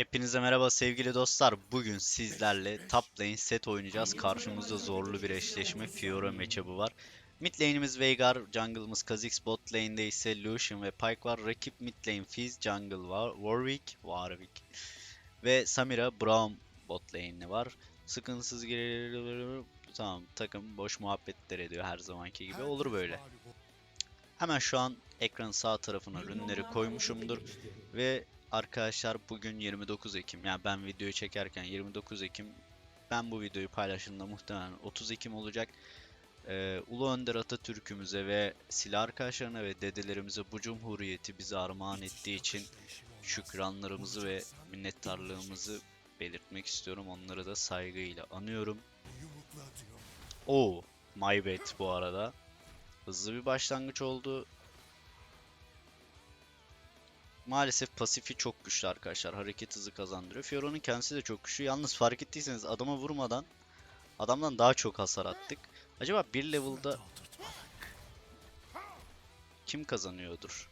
Hepinize merhaba sevgili dostlar. Bugün sizlerle top lane set oynayacağız. Karşımızda zorlu bir eşleşme Fiora matchup'ı var. Mid lane'imiz Veigar, jungle'ımız Kha'Zix, bot lane'de ise Lucian ve Pyke var. Rakip mid lane Fizz, jungle var, Warwick, Warwick ve Samira Braum bot lane'i var. Sıkıntısız girelim. Tamam takım boş muhabbetler ediyor her zamanki gibi. Olur böyle. Hemen şu an ekranın sağ tarafına rünleri koymuşumdur ve arkadaşlar bugün 29 Ekim yani ben videoyu çekerken 29 Ekim ben bu videoyu paylaştığımda muhtemelen 30 Ekim olacak. Ee, Ulu Önder Atatürk'ümüze ve silah arkadaşlarına ve dedelerimize bu cumhuriyeti bize armağan ettiği için şükranlarımızı ve minnettarlığımızı belirtmek istiyorum. Onları da saygıyla anıyorum. Oo, my bad bu arada. Hızlı bir başlangıç oldu. Maalesef pasifi çok güçlü arkadaşlar. Hareket hızı kazandırıyor. Fiora'nın kendisi de çok güçlü. Yalnız fark ettiyseniz adama vurmadan adamdan daha çok hasar attık. Acaba bir level'da kim kazanıyordur?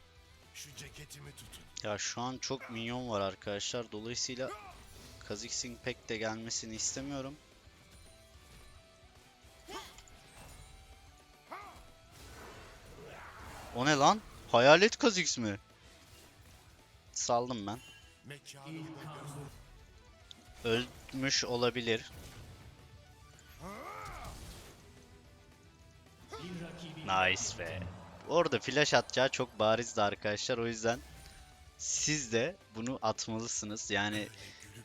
Şu ceketimi tutun. Ya şu an çok minyon var arkadaşlar. Dolayısıyla Kha'Zix'in pek de gelmesini istemiyorum. O ne lan? Hayalet Kha'Zix mi? Saldım ben. Ölmüş olabilir. Nice be. Orada flash atacağı çok barizdi arkadaşlar. O yüzden siz de bunu atmalısınız. Yani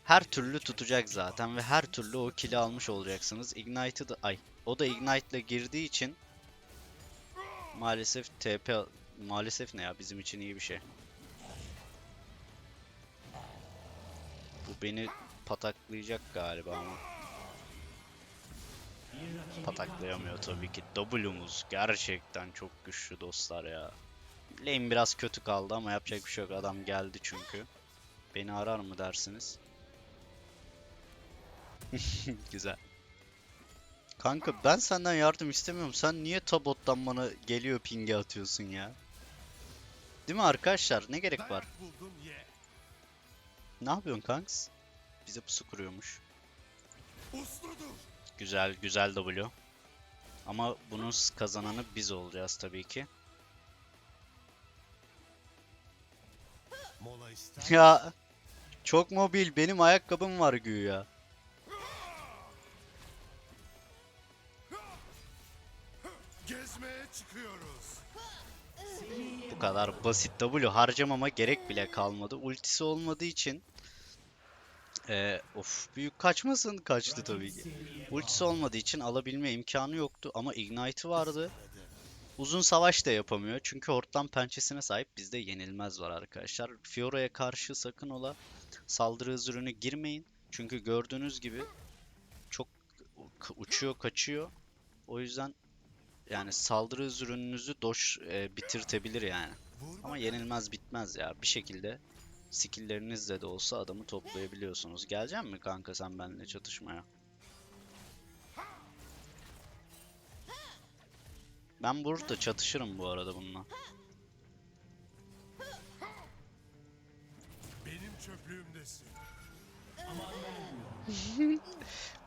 her türlü tutacak zaten ve her türlü o kill'i almış olacaksınız. Ignite'ı da ay o da Ignite ile girdiği için maalesef TP maalesef ne ya bizim için iyi bir şey. Beni pataklayacak galiba ama. Pataklayamıyor tabii ki. W'muz gerçekten çok güçlü dostlar ya. Lane biraz kötü kaldı ama yapacak bir şey yok. Adam geldi çünkü. Beni arar mı dersiniz? Güzel. Kanka ben senden yardım istemiyorum. Sen niye tabottan bana geliyor pinge atıyorsun ya? Değil mi arkadaşlar? Ne gerek var? Ne yapıyorsun kanks? Bize pusu kuruyormuş. Usludur. Güzel, güzel W. Ama bunun kazananı biz olacağız tabii ki. Ya çok mobil. Benim ayakkabım var güya. Gezmeye çıkıyoruz. Bu kadar basit W harcamama gerek bile kalmadı. Ultisi olmadığı için Ee, of büyük kaçmasın kaçtı tabii ki. Ultisi olmadığı için alabilme imkanı yoktu ama Ignite'ı vardı. Uzun savaş da yapamıyor çünkü hortlan pençesine sahip bizde yenilmez var arkadaşlar. Fiora'ya karşı sakın ola saldırı hız ürünü girmeyin. Çünkü gördüğünüz gibi çok uçuyor kaçıyor. O yüzden yani saldırı hız ürününüzü doş e, bitirtebilir yani. Ama yenilmez bitmez ya. Bir şekilde skill'lerinizle de olsa adamı toplayabiliyorsunuz. Gelecek mi kanka sen benimle çatışmaya? Ben burada çatışırım bu arada bununla. benim çöplüğümdesin.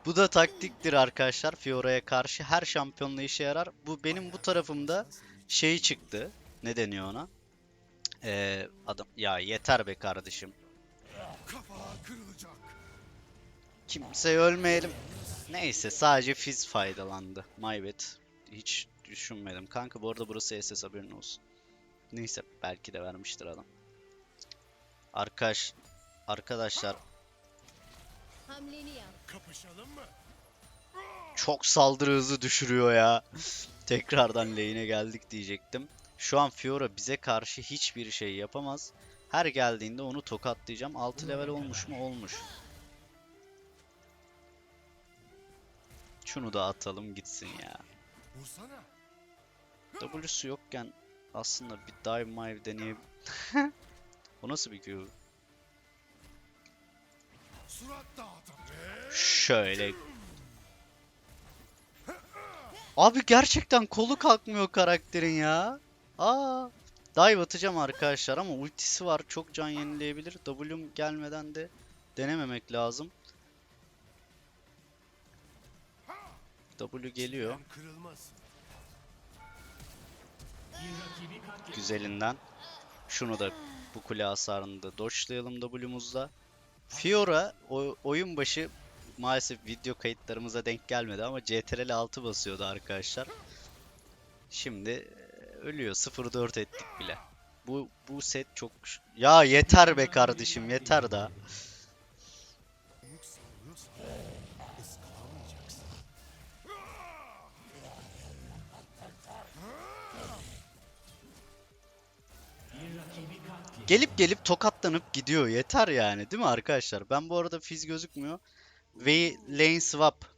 Bu da taktiktir arkadaşlar. Fiora'ya karşı her şampiyonla işe yarar. Bu benim bu tarafımda şey çıktı. Ne deniyor ona? Ee, adam ya yeter be kardeşim. Kimse ölmeyelim. Neyse sadece Fizz faydalandı. My bad. Hiç düşünmedim. Kanka bu arada burası SS haberin olsun. Neyse belki de vermiştir adam. Arkadaş arkadaşlar çok saldırı hızı düşürüyor ya. Tekrardan lane'e geldik diyecektim. Şu an Fiora bize karşı hiçbir şey yapamaz. Her geldiğinde onu tokatlayacağım. 6 level olmuş mu? Olmuş. Şunu da atalım gitsin ya. W'su yokken aslında bir dive mive deneyip O nasıl bir Q? Şöyle. Abi gerçekten kolu kalkmıyor karakterin ya. Aa. Dive atacağım arkadaşlar ama ultisi var. Çok can yenileyebilir. W'm gelmeden de denememek lazım. W geliyor. Güzelinden. Şunu da bu kule hasarını da dodge'layalım W'muzda. Fiora oyun başı maalesef video kayıtlarımıza denk gelmedi ama CTRL 6 basıyordu arkadaşlar. Şimdi ölüyor. 0-4 ettik bile. Bu bu set çok ya yeter be kardeşim yeter da. Gelip gelip tokatlanıp gidiyor. Yeter yani değil mi arkadaşlar? Ben bu arada fiz gözükmüyor. Ve lane swap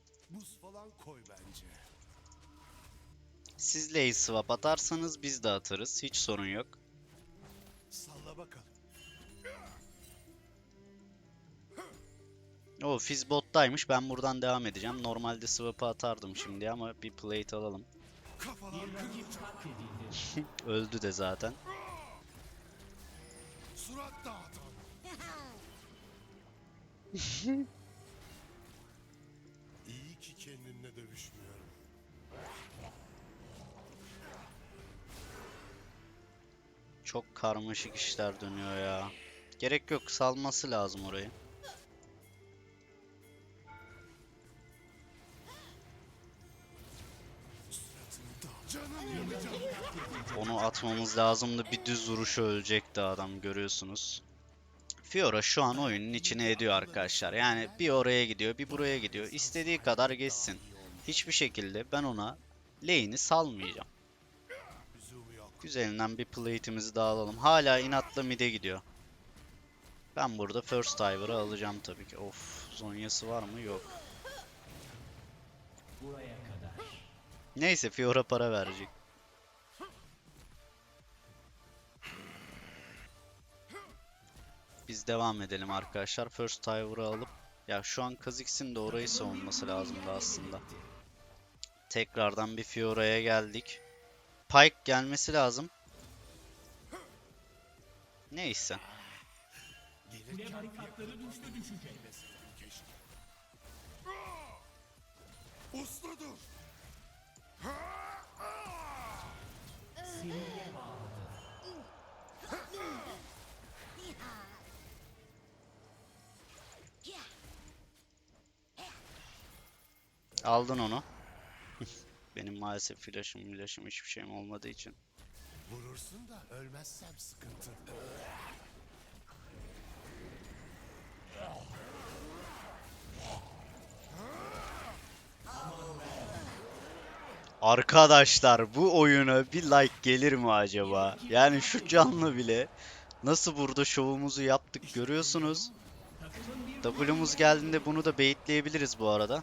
Siz lane swap atarsanız biz de atarız. Hiç sorun yok. Salla bakalım. O Fizz bottaymış. Ben buradan devam edeceğim. Normalde swap'ı atardım şimdi ama bir plate alalım. Öldü de zaten. Surat. İyi ki kendimle dövüşmüyorum. Çok karmaşık işler dönüyor ya. Gerek yok. Salması lazım orayı. Onu atmamız lazımdı. Bir düz vuruşu ölecekti adam görüyorsunuz. Fiora şu an oyunun içine ediyor arkadaşlar. Yani bir oraya gidiyor, bir buraya gidiyor. İstediği kadar geçsin. Hiçbir şekilde ben ona lane'i salmayacağım. Güzelinden bir plate'imizi daha alalım. Hala inatla mid'e gidiyor. Ben burada first timer'ı alacağım tabii ki. Of, zonyası var mı? Yok. Neyse Fiora para verecek. Biz devam edelim arkadaşlar. First timer'ı alıp ya şu an Kha'Zix'in de orayı savunması lazımdı aslında. Tekrardan bir Fiora'ya geldik. Pike gelmesi lazım. Neyse. Gelirken Keşke. Uslu dur. Aldın onu. Benim maalesef flash'ım flash'ım hiçbir şeyim olmadığı için. Vurursun da ölmezsem sıkıntı. Arkadaşlar bu oyuna bir like gelir mi acaba? Yani şu canlı bile nasıl burada şovumuzu yaptık görüyorsunuz. W'muz geldiğinde bunu da baitleyebiliriz bu arada.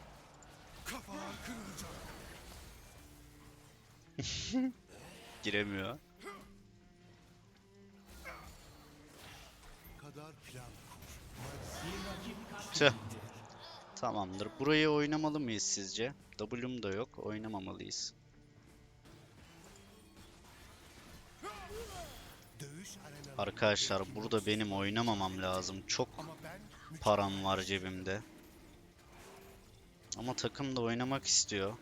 Giremiyor. Tamamdır. Burayı oynamalı mıyız sizce? W'm da yok. Oynamamalıyız. Arkadaşlar burada benim oynamamam lazım. Çok param var cebimde. Ama takım da oynamak istiyor.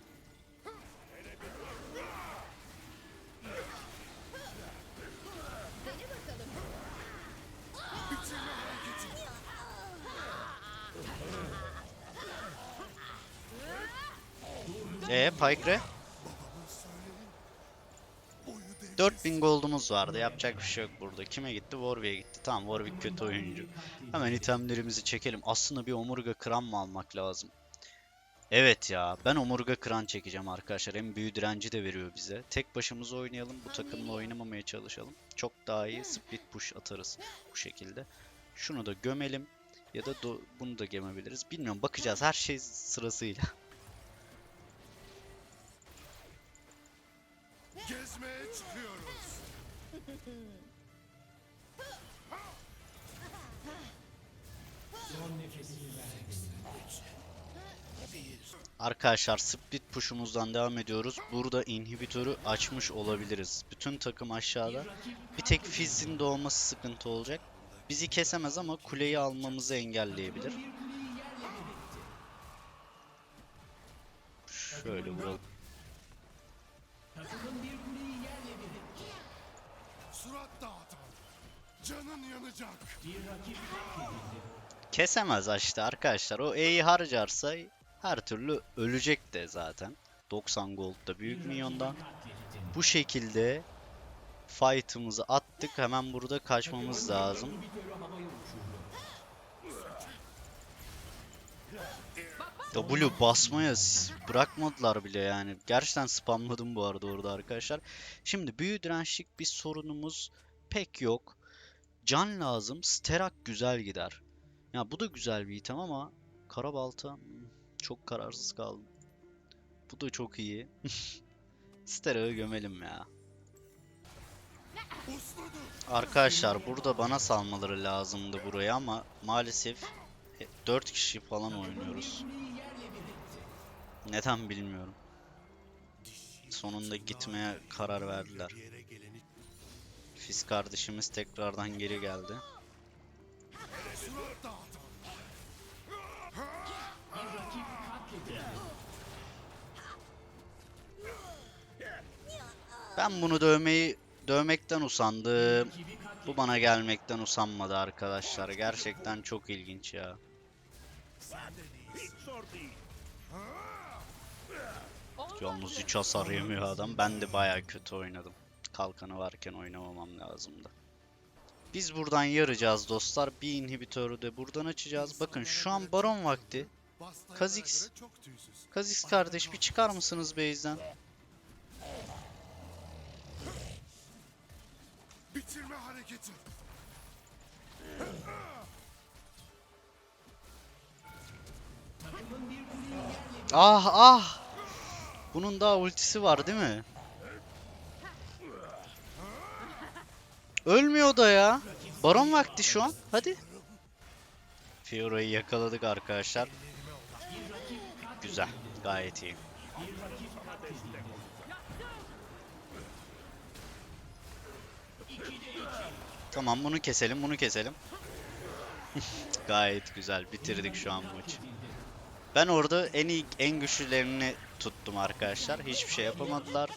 E Pyke Babamın söyledi. Boyu denk 4000 gold'umuz vardı. Yapacak bir şey yok burada. Kime gitti? Warwick'e gitti. Tamam Warwick kötü oyuncu. Hemen itemlerimizi çekelim. Aslında bir omurga kıran mı almak lazım? Evet ya. Ben omurga kıran çekeceğim arkadaşlar. Hem büyü direnci de veriyor bize. Tek başımıza oynayalım. Bu takımla oynamamaya çalışalım. Çok daha iyi split push atarız bu şekilde. Şunu da gömelim. Ya da bunu da gömebiliriz. Bilmiyorum bakacağız. Her şey sırasıyla. Gezmeye çıkıyoruz. Arkadaşlar split push'umuzdan devam ediyoruz. Burada inhibitörü açmış olabiliriz. Bütün takım aşağıda. Bir tek Fizz'in doğması sıkıntı olacak. Bizi kesemez ama kuleyi almamızı engelleyebilir. Şöyle vuralım. Canın yanacak. Kesemez işte arkadaşlar. O E'yi harcarsa her türlü ölecek de zaten. 90 gold da büyük minyondan. Bu şekilde fight'ımızı attık. Hemen burada kaçmamız lazım. W basmaya bırakmadılar bile yani. Gerçekten spamladım bu arada orada arkadaşlar. Şimdi büyü dirençlik bir sorunumuz pek yok. Can lazım. Sterak güzel gider. Ya bu da güzel bir item ama Karabalta hmm, çok kararsız kaldım. Bu da çok iyi. Sterak'ı gömelim ya. Arkadaşlar burada bana salmaları lazımdı buraya ama maalesef 4 kişi falan oynuyoruz. Neden bilmiyorum. Sonunda gitmeye karar verdiler. Fis kardeşimiz tekrardan geri geldi. Ben bunu dövmeyi dövmekten usandım. Bu bana gelmekten usanmadı arkadaşlar. Gerçekten çok ilginç ya. Yalnız hiç hasar yemiyor adam. Ben de baya kötü oynadım. Kalkanı varken oynamamam lazımdı. Biz buradan yarayacağız dostlar. Bir inhibitörü de buradan açacağız. Bakın şu an baron vakti. Tüysüz. Kazix kardeş bir çıkar mısınız base'den? Bitirme hareketi. Ah ah! Bunun daha ultisi var değil mi? Ölmüyor da ya. Baron vakti şu an. Hadi. Fiora'yı yakaladık arkadaşlar. Güzel. Gayet iyi. Tamam bunu keselim bunu keselim. Gayet güzel. Bitirdik şu an maçı. Ben orada en iyi en güçlülerini tuttum arkadaşlar. Hiçbir şey yapamadılar.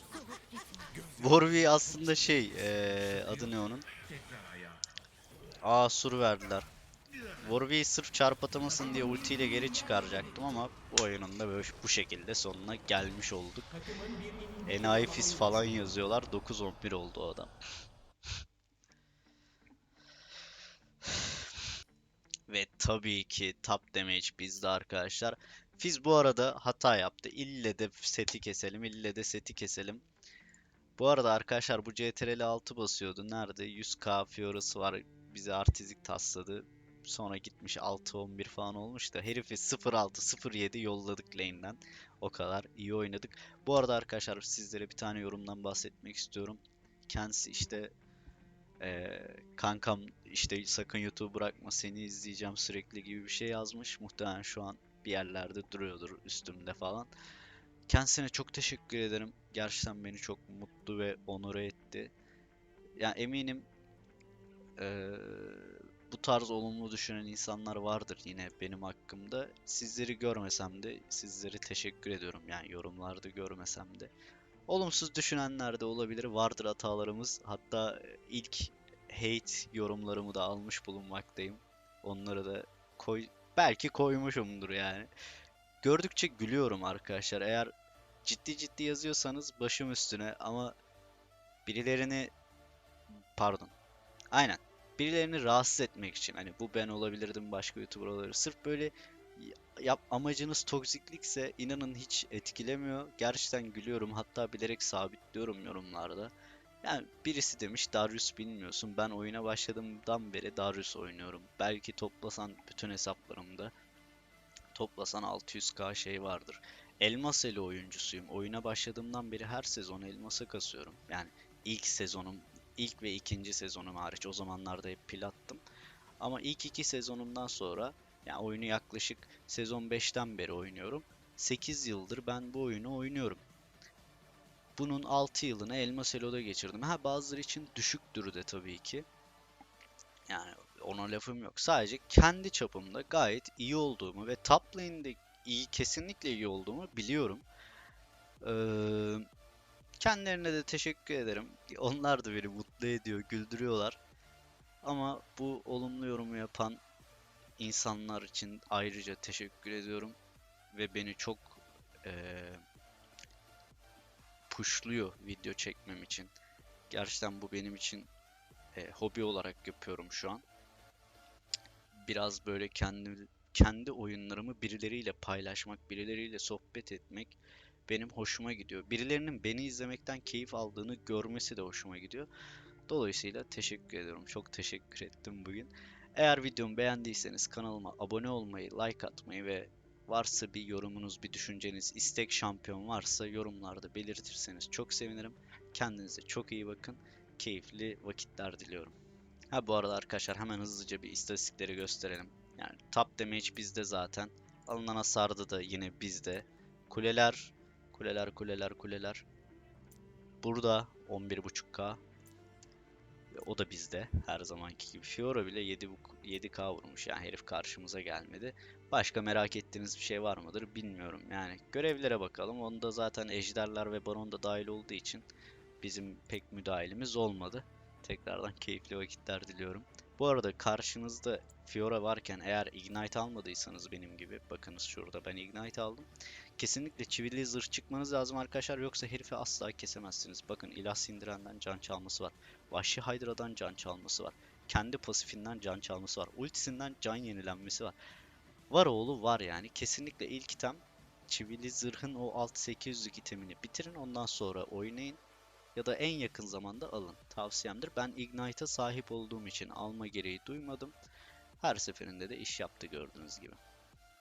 Warwick aslında şey, eee adı ne onun? Aa sur verdiler. Warwick'i sırf çarp atamasın diye ultiyle geri çıkaracaktım ama bu oyunun da böyle bu şekilde sonuna gelmiş olduk. Enayi Fizz falan yazıyorlar. 9-11 oldu o adam. Ve tabii ki top damage bizde arkadaşlar. Fizz bu arada hata yaptı. İlle de seti keselim, ille de seti keselim. Bu arada arkadaşlar bu CTRL 6 basıyordu. Nerede? 100k Fiora'sı var. Bize artizik tasladı. Sonra gitmiş 6-11 falan olmuş da herifi 0-6-0-7 yolladık lane'den. O kadar iyi oynadık. Bu arada arkadaşlar sizlere bir tane yorumdan bahsetmek istiyorum. Kendisi işte eee, kankam işte sakın YouTube bırakma seni izleyeceğim sürekli gibi bir şey yazmış. Muhtemelen şu an bir yerlerde duruyordur üstümde falan. Kendisine çok teşekkür ederim. Gerçekten beni çok mutlu ve onore etti. Yani eminim eee, bu tarz olumlu düşünen insanlar vardır yine benim hakkımda. Sizleri görmesem de sizlere teşekkür ediyorum. Yani yorumlarda görmesem de. Olumsuz düşünenler de olabilir. Vardır hatalarımız. Hatta ilk hate yorumlarımı da almış bulunmaktayım. Onları da koy belki koymuşumdur yani. Gördükçe gülüyorum arkadaşlar. Eğer ciddi ciddi yazıyorsanız başım üstüne ama birilerini pardon. Aynen. Birilerini rahatsız etmek için hani bu ben olabilirdim başka YouTuber olabilir. Sırf böyle yap amacınız toksiklikse inanın hiç etkilemiyor. Gerçekten gülüyorum. Hatta bilerek sabitliyorum yorumlarda. Yani birisi demiş Darius bilmiyorsun. Ben oyuna başladığımdan beri Darius oynuyorum. Belki toplasan bütün hesaplarımda toplasan 600k şey vardır. Elmas eli oyuncusuyum. Oyuna başladığımdan beri her sezon elmasa kasıyorum. Yani ilk sezonum, ilk ve ikinci sezonum hariç o zamanlarda hep pil attım. Ama ilk iki sezonumdan sonra yani oyunu yaklaşık sezon 5'ten beri oynuyorum. 8 yıldır ben bu oyunu oynuyorum. Bunun 6 yılını Elmas Elo'da geçirdim. Ha bazıları için düşüktür de tabii ki. Yani Ona lafım yok. Sadece kendi çapımda gayet iyi olduğumu ve top lane'de iyi, kesinlikle iyi olduğumu biliyorum. Ee, kendilerine de teşekkür ederim. Onlar da beni mutlu ediyor, güldürüyorlar. Ama bu olumlu yorumu yapan insanlar için ayrıca teşekkür ediyorum. Ve beni çok eee pushluyor video çekmem için. Gerçekten bu benim için e, hobi olarak yapıyorum şu an. Biraz böyle kendi kendi oyunlarımı birileriyle paylaşmak, birileriyle sohbet etmek benim hoşuma gidiyor. Birilerinin beni izlemekten keyif aldığını görmesi de hoşuma gidiyor. Dolayısıyla teşekkür ediyorum. Çok teşekkür ettim bugün. Eğer videomu beğendiyseniz kanalıma abone olmayı, like atmayı ve varsa bir yorumunuz, bir düşünceniz, istek şampiyon varsa yorumlarda belirtirseniz çok sevinirim. Kendinize çok iyi bakın. Keyifli vakitler diliyorum. Ha bu arada arkadaşlar hemen hızlıca bir istatistikleri gösterelim. Yani top damage bizde zaten. Alınan hasarda da yine bizde. Kuleler, kuleler, kuleler, kuleler. Burada 11.5k. Ve o da bizde her zamanki gibi. Fiora bile 7, 7k vurmuş yani herif karşımıza gelmedi. Başka merak ettiğiniz bir şey var mıdır bilmiyorum. Yani görevlere bakalım. Onda zaten ejderler ve baron da dahil olduğu için bizim pek müdahilimiz olmadı. Tekrardan keyifli vakitler diliyorum. Bu arada karşınızda Fiora varken eğer Ignite almadıysanız benim gibi bakınız şurada ben Ignite aldım. Kesinlikle çivili zırh çıkmanız lazım arkadaşlar yoksa herifi asla kesemezsiniz. Bakın ilah sindirenden can çalması var. Vahşi Hydra'dan can çalması var. Kendi pasifinden can çalması var. Ultisinden can yenilenmesi var. Var oğlu var yani. Kesinlikle ilk item çivili zırhın o alt 800'lük itemini bitirin ondan sonra oynayın. Ya da en yakın zamanda alın. Tavsiyemdir. Ben Ignite'a sahip olduğum için alma gereği duymadım. Her seferinde de iş yaptı gördüğünüz gibi.